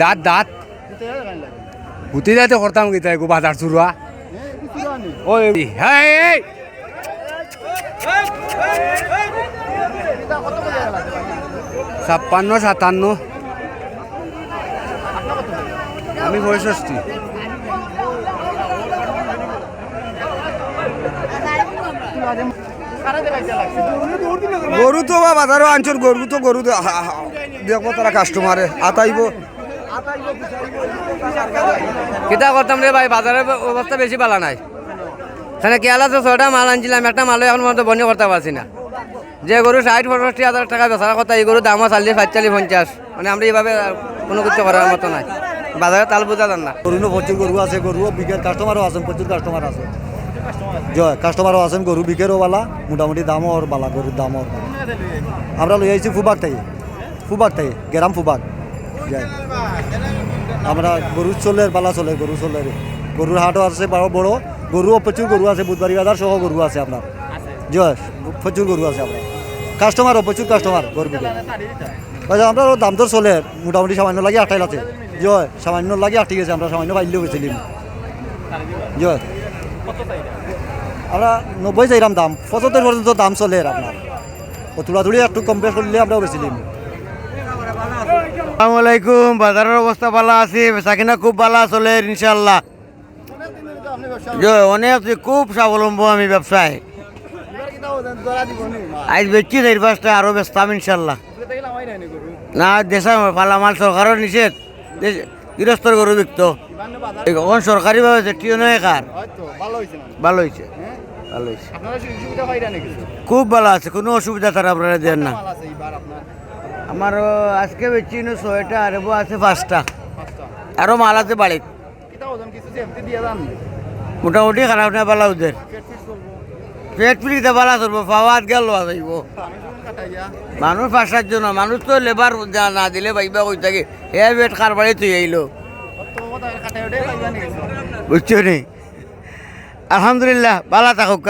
দাঁত দাঁত। হুতি যাইতে করতাম কি তাই বাজার চুরা ওই ছাপ্পান্ন, সাতান্ন। আমি পঁয়ষষ্টি গরু তো বাজারও আনছর গরু তো গরু দেখব তারা কাস্টমারে আতাইব কিতা করতাম রে ভাই, বাজারের অবস্থা বেশি ভালো নাই। এখানে কেয়ালা তো ছয়টা মাল আনছিলাম, একটা মালও এখন মতো বন্ধ করতে পারছি না। যে গরু ষাট, পঁয়ষট্টি হাজার টাকা বেচার কথা এই গরু দামও চাল্লিশ পাঁচচল্লিশ পঞ্চাশ। মানে আমরা এইভাবে কোনো কিছু করার মতো নাই। বাজারে তাল বোঝা যান না। গরু প্রচুর গরু আছে গরু বিকের কাস্টমারও আছেন, প্রচুর কাস্টমার আছে। জয় কাস্টমারও আছেন, গরু বিকেরও বালা মোটামুটি দামও ওর বালা, গরুর দামও আমরা লই আইছি ফুবাক থেকে। ফুবাক থেকে, গেরাম ফুবাক আমরা গরুর চলের বালা চলে গরু চলের। গরুর হাটও আছে বড় বড়। গরুও প্রচুর গরু আছে বুধবারি বাজার সহ গরু আছে আপনার। জয় প্রচুর গরু আছে আপনার। কাস্টমারও প্রচুর কাস্টমার গরু আচ্ছা আমরা দাম তো চলে মোটামুটি সামান্য লাগে আটাইল আছে। জয় সামান্য লাগে আটি গেছে আমরা সামান্য পাইলেও গেছিলাম জয়। আমরা নব্বই চাইলাম দাম পঁচাত্তর পর্যন্ত দাম চলে আপনার। ও তুড়াতুড়ি একটু কম বেশ করলে আমরাও গেছিলাম আসসালামু আলাইকুম বাজারের অবস্থা ভালো আছে বেচা কিনা খুব ভালো চলে ইনশাল্লাহ জয়, অনেক আছে, খুব স্বাবলম্ব আমি ব্যবসায়। আজ বেচছি চার পাঁচটা আরও বেচতাম ইনশাল্লাহ না দেশা পালামাল সরকারের নিষেধ গৃহস্থর গরু বিকত। এখন সরকারিভাবে যেটিও নয় কার ভালো হয়েছে ভালো হয়েছে। খুব ভালো আছে কোনো অসুবিধা তারা আপনারা দেন না। আমার আজকে বেচি ছয়টা আর আছে পাঁচটা। আরও মাল আছে বাড়িত মোটামুটি খারাপ না পালা ওদের। পেট পিড়িতে পালা চলবো পাওয়াত গেল যাইব মানুষ পাঁচ সাতজন মানুষ তো লেবার না দিলে বাইবা কই থাকে। হে পেট কার বাড়ি তুই আইলো। বুঝছ নি? আলহামদুলিল্লাহ ভালো থাকুক